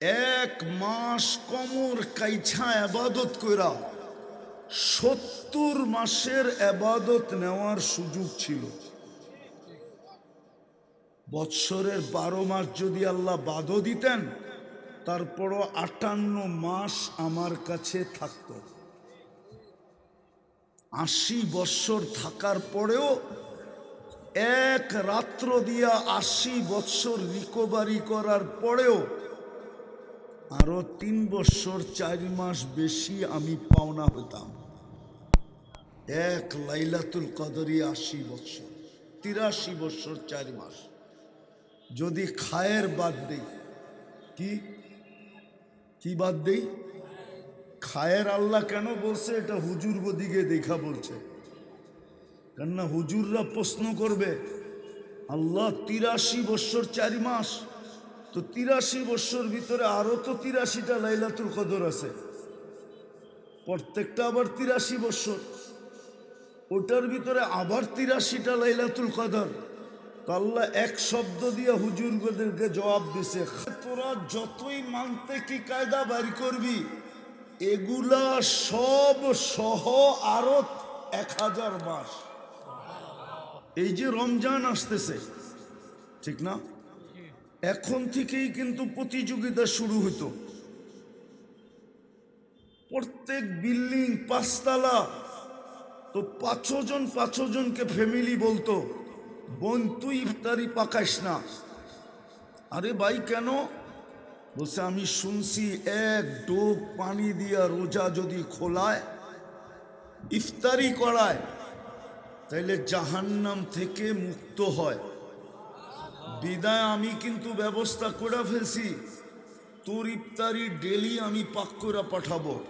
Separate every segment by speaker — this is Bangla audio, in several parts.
Speaker 1: এক মাস কমর কাইছা আবাদত কইরা সত্তর মাসের আবাদত নেওয়ার সুযোগ ছিল। বৎসরের বারো মাস যদি আল্লাহ বাদও দিতেন, তারপরও আটান্ন মাস আমার কাছে থাকত। আশি বৎসর থাকার পরেও এক রাত্র দিয়া আশি বৎসর রিকভারি করার পরেও আরও তিন বৎসর চার মাস বেশি আমি পাওনা হতাম এক লাইলাতুল কদরি আশি বৎসর তিরাশি বৎসর চার মাস। যদি খায়ের বাদ দেই, কি? কি বাদ দেই? খায়ের আল্লাহ কেন বলছে? এটা হুজুর দিকে দেখা বলছে। কেননা হুজুররা প্রশ্ন করবে, আল্লাহ তিরাশি বৎসর চারি মাস তো তিরাশি বৎসর ভিতরে আরও তো তিরাশিটা লাইলাতুল কদর আছে। প্রত্যেকটা আবার তিরাশি বৎসর ওটার ভিতরে আবার তিরাশিটা লাইলাতুল কদর। আল্লাহ এক শব্দ দিয়ে হুজুরদেরকে জবাব দিছে, তোরা যতই মানতে কি কায়দা বাড়ি করবি, এগুলা সব সহ আরও এক হাজার মাস। এই যে রমজান আসতেছে, ঠিক না? এখন থেকেই কিন্তু প্রতিযোগিতা শুরু হতো প্রত্যেক বিল্ডিং, পাঁচতলা, তো পাঁচশো জন পাঁচশো জনকে ফ্যামিলি বলতো, বোন, তুই ইফতারি পাকাইস না। আরে ভাই, কেন? বলছে, আমি শুনছি এক ডোব পানি দিয়া রোজা যদি খোলায়, ইফতারি করায়, তাইলে জাহান্নাম থেকে মুক্ত হয়। বিদায় আমি কিন্তু ব্যবস্থা করে ফেলছি। তোর ইফতারি ডেলি আমি পাক করে পাঠাবো।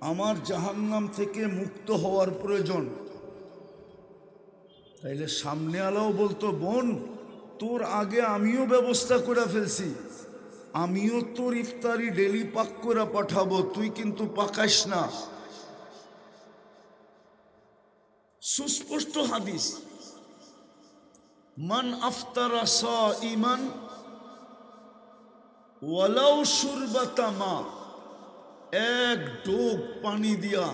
Speaker 1: আমার জাহান্নাম থেকে মুক্ত হওয়ার প্রয়োজন। তাইলে সামনে আলাও বলতো, বোন, তোর আগে আমিও ব্যবস্থা করে ফেলছি। আমিও তোর ইফতারি ডেলি পাক করে পাঠাবো। তুই কিন্তু পাকাইস না। সুস্পষ্ট হাদিস। মান আফতারা স ইমান ওয়ালাউ সুরবাতা এক ডোব পানি দিয়া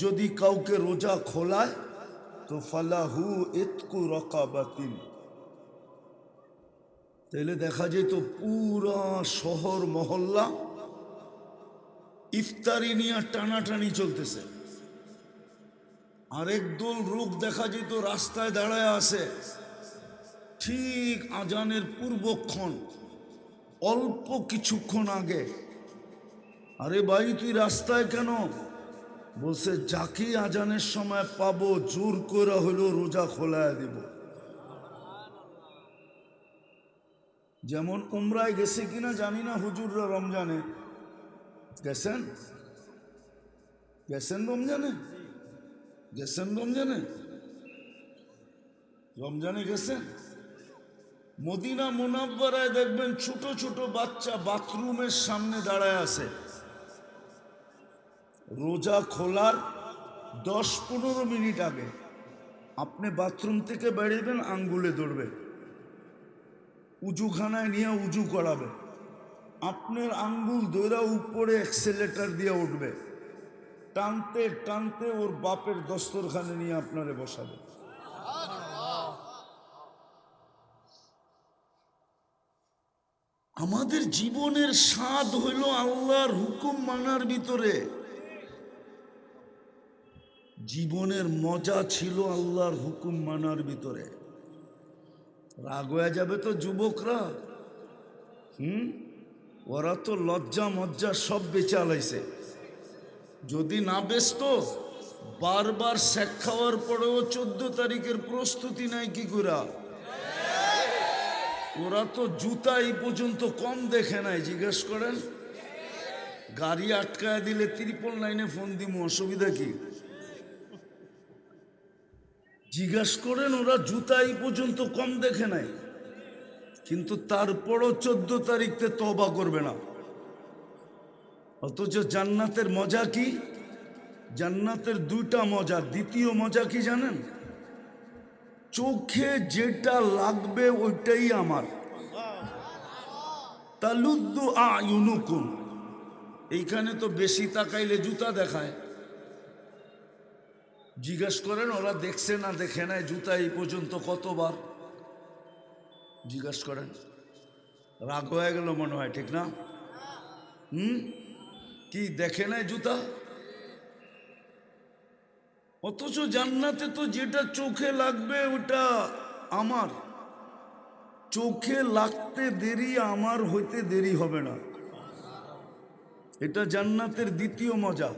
Speaker 1: যদি কাউকে রোজা খোলায়, তো ফালাহু এতকু রকাবাতিন। তাহলে দেখা যেত পুরা শহর মহল্লা ইফতারি নিয়ে টানাটানি চলতেছে। আরেক দল রূপ দেখা যেত, রাস্তায় দাঁড়ায় আছে। ঠিক আজানের পূর্বক্ষণ, অল্প কিছুক্ষণ আগে। আরে ভাই, তুই রাস্তায় কেন? বলছে, যাকে আজানের সময় পাবো, জোর করে হলো রোজা খোলায় দেব। যেমন উমরায় গেছে কিনা জানি না হুজুররা রমজানে। গেছেন? গেছেন রমজানে? গেছেন রমজানে? রমজানে গেছেন? মদিনা মোনাব্বারায় দেখবেন ছোট ছোট বাচ্চা বাথরুমের সামনে দাঁড়ায় আছে। রোজা খোলার দশ পনেরো মিনিট আগে আপনি বাথরুম থেকে বেরিয়েবেন, আঙ্গুলে ধরবে। উজুখানায় নিয়ে উজু করাবে। আপনার আঙ্গুল দৈরা উপরে এক্সেলেটার দিয়ে উঠবে। টানতে টানতে ওর বাপের দস্তরখানে নিয়ে আপনারে বসাবে। আমাদের জীবনের স্বাদ হইল আল্লাহর হুকুম মানার ভিতরে। জীবনের মজা ছিল আল্লাহর হুকুম মানার ভিতরে। রাগ হয়ে যাবে তো যুবকরা। হুম? ওরা তো লজ্জা মজ্জা সব বেঁচে আলাইছে যদি না বেচত বারবার শেখ খাওয়ার পরেও চোদ্দ তারিখের প্রস্তুতি নাই কি করা? ওরা তো জুতা এই পর্যন্ত কম দেখে নাই, জিজ্ঞেস করেন। গাড়ি আটকায় দিলে ত্রিপল লাইনে ফোন দিব অসুবিধা কি? জিজ্ঞাস করেন, ওরা জুতা এই পর্যন্ত কম দেখে নাই, কিন্তু তারপরও চোদ্দ তারিখতে তবা করবে না। অথচ জান্নাতের মজা কি? জান্নাতের দুইটা মজা, দ্বিতীয় মজা কি জানেন? চোখে যেটা লাগবে ওইটাই আমার। তালুদ্দু এইখানে তো বেশি তাকাইলে জুতা দেখায়। জিজ্ঞেস করেন, ওরা দেখছে না, দেখে নাই জুতা এই পর্যন্ত কতবার? জিজ্ঞেস করেন। রাগ হয়ে গেল মনে হয়, ঠিক না? হুম? কি দেখে নাই জুতা? অথচ জান্নাতে তো যেটা চোখে লাগবে ওটা আমার। চোখে লাগতে দেরি, আমার হইতে দেরি হবে না। এটা জান্নাতের দ্বিতীয় মজা।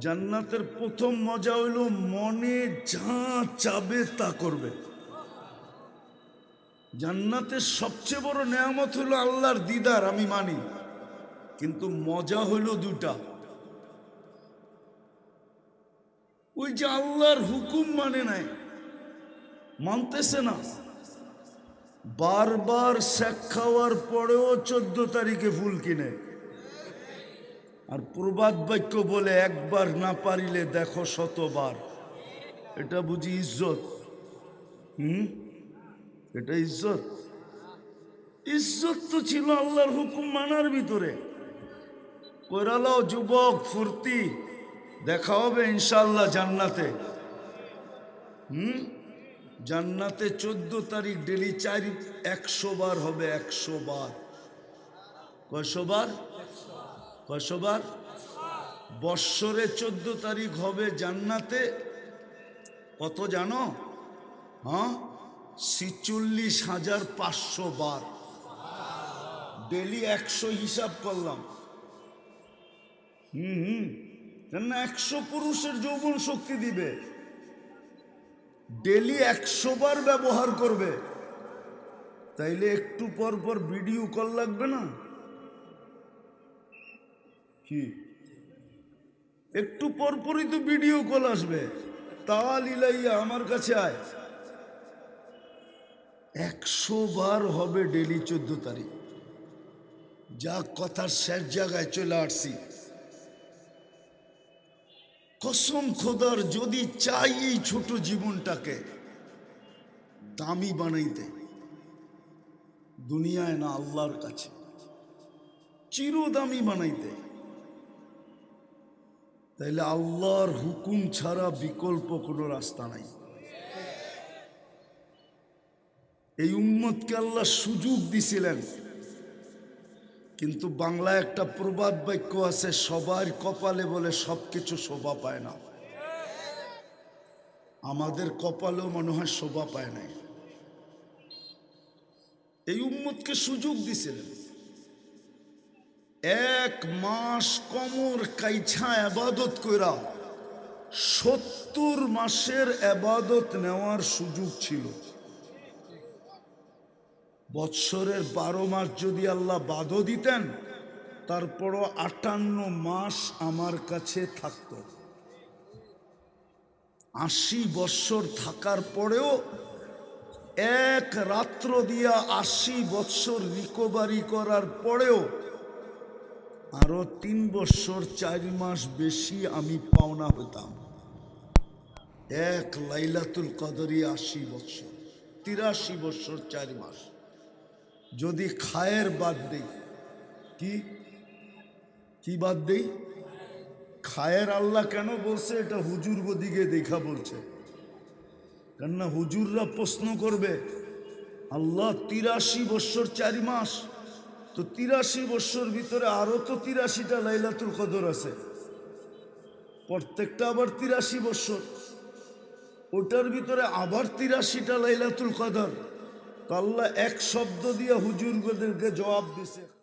Speaker 1: জান্নাতের প্রথম মজা হইল মনে যা চাবে তা করবে। জান্নাতের সবচেয়ে বড় নেয়ামত হলো আল্লাহর দিদার, আমি মানি। কিন্তু মজা হইল দুটা। ওই যে আল্লাহর হুকুম মানে নাই, মানতেছে না। বারবার শেখ খাওয়ার পরেও চোদ্দ তারিখে ফুল কিনে। আর প্রবাদ বাক্য বলে, একবার না পারিলে দেখো শতবার। এটা বুঝি ইজ্জত? হুম? এটা ইজ্জত? ইজ্জত তো ছিল আল্লাহর হুকুম মানার ভিতরে। কইরালাও যুবক, ফুর্তি, দেখা হবে ইনশাল্লাহ জান্নাতে। হুম? জান্নাতে চোদ্দ তারিখ ডেলি চারি, একশো বার হবে, একশো বার। কয়শো বার? কয়শো বার? বৎসরে চোদ্দ তারিখ হবে জান্নাতে। কত জানো? হ্যাঁ? ছিচল্লিশ হাজার পাঁচশো বার। ডেলি একশো হিসাব করলাম। হুম হুম। কেননা একশো পুরুষের যৌবন শক্তি দিবে। ডেলি একশো বার ব্যবহার করবে। তাইলে একটু পর পর ভিডিও কল লাগবে না? কি? একটু পর পরই তো ভিডিও কল আসবে। তাওয়াল ইলাইয়া আমার কাছে আয়। একশো বার হবে ডেলি চোদ্দ তারিখ। যা কথার শেষ জায়গায় চলে আসছি। কসম খোদার, যদি চাই এই ছোট জীবনটাকে দামি বানাইতে, দুনিয়ায় না আল্লাহর কাছে, চিরদামি বানাইতে, তাইলে আল্লাহর হুকুম ছাড়া বিকল্প কোনো রাস্তা নাই। এই উম্মতকে আল্লাহ সুযোগ দিছিলেন। কিন্তু বাংলায় একটা প্রবাদ বাক্য আছে, সবার কপালে বলে সব কিছু শোভা পায় না। আমাদের কপালেও মনে হয় শোভা পায় নাই। এই উম্মতকে সুযোগ দিছিলেন। এক মাস কমর কাইছা আবাদত কইরা সত্তর মাসের আবাদত নেওয়ার সুযোগ ছিল। বৎসরের বারো মাস যদি আল্লাহ বাদও দিতেন, তারপরও আটান্ন মাস আমার কাছে থাকত। আশি বৎসর থাকার পরেও এক রাত্র দিয়া আশি বৎসর রিকভারি করার পরেও আরও তিন বৎসর চার মাস বেশি আমি পাওনা হতাম এক লাইলাতুল কদরি আশি বৎসর, তিরাশি বৎসর চার মাস। যদি খায়ের বাদ দেই, কি? কি বাদ দেই? খায়ের আল্লাহ কেন বলছে? এটা হুজুর দিকে দেখা বলছে। কেননা হুজুররা প্রশ্ন করবে, আল্লাহ তিরাশি বৎসর চারি মাস, তো তিরাশি বৎসর ভিতরে আরও তো তিরাশিটা লাইলাতুল কদর আছে। প্রত্যেকটা আবার তিরাশি বৎসর। ওটার ভিতরে আবার তিরাশিটা লাইলাতুল কদর। আল্লাহ এক শব্দ দিয়ে হুজুরদেরকে জবাব দিছে।